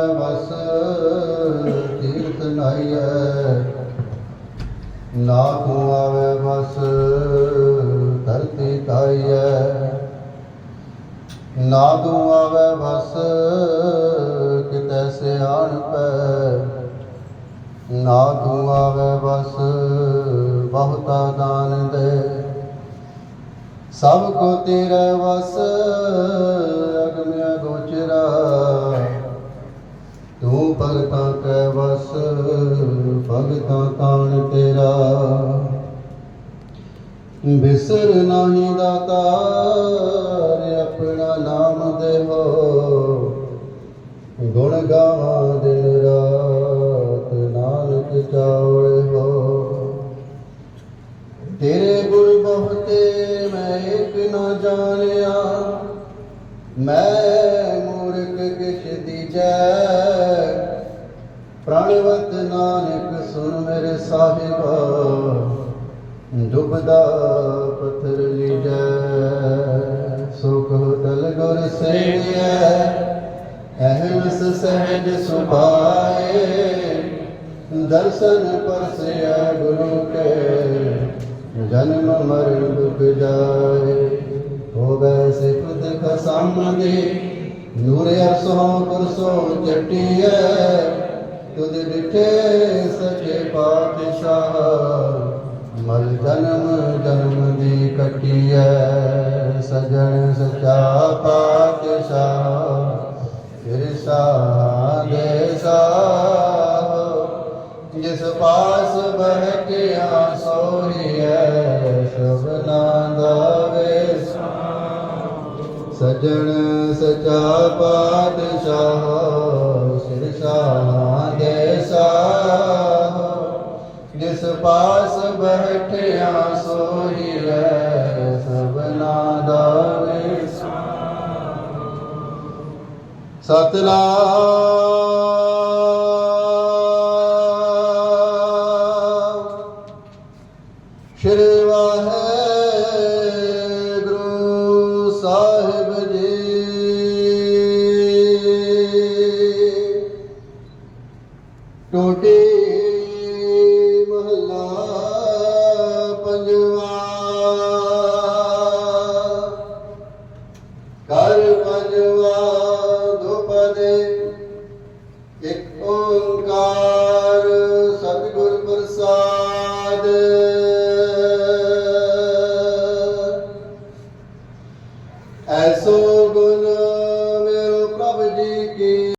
ਆਵੇ ਬਸ ਤੀਰਥ ਨਾਈਐ। ਨਾ ਤੂੰ ਆਵੇ ਬਸ ਧਰਤੀ ਕਾਈਐ ਨਾ ਤੂੰ ਆਵੇ ਬਸ ਕਿਤੈ ਸਿਆਣ ਪੈ। ਨਾ ਤੂੰ ਆਵੇ ਬਸ ਬਹੁਤਾ ਦਾਨ ਦੇ। ਸਭ ਕੋ ਤੇਰੇ ਵਸ ਅਗਮਿਆ ਭਗਤਾਂ ਤਾਣ ਤੇਰਾ। ਬਿਸਰ ਨਹੀਂ ਦਾਤਾਰ ਆਪਣਾ ਨਾਮ ਦੇਵੋ ਗੁਣ ਗਾਵਾਂ ਦਿਨ ਰਾਤ ਨਾਨਕ ਚਾਵੇ ਹੋ। ਤੇਰੇ ਗੁਣ ਬਹੁਤੇ ਮੈਂ ਇੱਕ ਨਾ ਜਾਣਿਆ। ਮੈਂ ਮੂਰਖ ਕਿਛ ਦੀਜੈ ਪ੍ਰਾਣਵਤ ਨਾਨਕ ਸੁਣ ਮੇਰੇ ਸਾਹਿਬਾ, ਡੁੱਬਦਾ ਪੱਥਰ ਲੀਜੈ। ਸੁਖ ਦਲ ਗੁਰ ਸੇਵੀਐ, ਅਹਮਸ ਸਹਿਜ ਸੁਭਾਏ। ਦਰਸ਼ਨ ਪਰਸਿਆ ਗੁਰੂ ਕੇ, ਜਨਮ ਮਰਨ ਦੁਖ ਜਾਏ। ਹੋਵੇ ਸਿਫਤ ਖਸਮ ਦੇ ਨੂਰ ਅਰਸੋਂ ਕੁਰਸੋਂ ਚਟੀਐ ਤੁਧ ਡਿਠੇ ਸਚੇ ਪਾਤਸ਼ਾਹ, ਮਲ ਜਨਮ ਜਨਮ ਦੀ ਕਟੀਐ ਸਜਣ ਸਚਾ ਪਾਤਸ਼ਾਹ। ਫਿਰ ਸਾਦੇ ਸਾਹ ਜਿਸ ਪਾਸ ਬਹਿਕਿਆ ਸੋਹੀਐ ਸਭਨਾ ਦਾ ਵੇਸਾ ਸਜਣ ਸਚਾ ਪਾਤਸ਼ਾਹ ਸਿਰ ਸਾਦੇ ਜਿਸ ਪਾਸ ਬੈਠਿਆ ਸੋਹੀ ਹੈ ਸਭਨਾ ਦਾ ਵੇਸਾ। ਸਤਨਾਮ। ਸ਼੍ਰੀ ਵਾਹਿਗੁਰੂ ਸਾਹਿਬ ਜੀ ਟੋਟੇ ਮਹਲਾ ਪੰਜਵਾ। ਕਰ ਪੰਜਵਾ ਦੁਪਦੇ ਸਤਿਗੁਰ ਪ੍ਰਸਾਦ। ਐਸੋ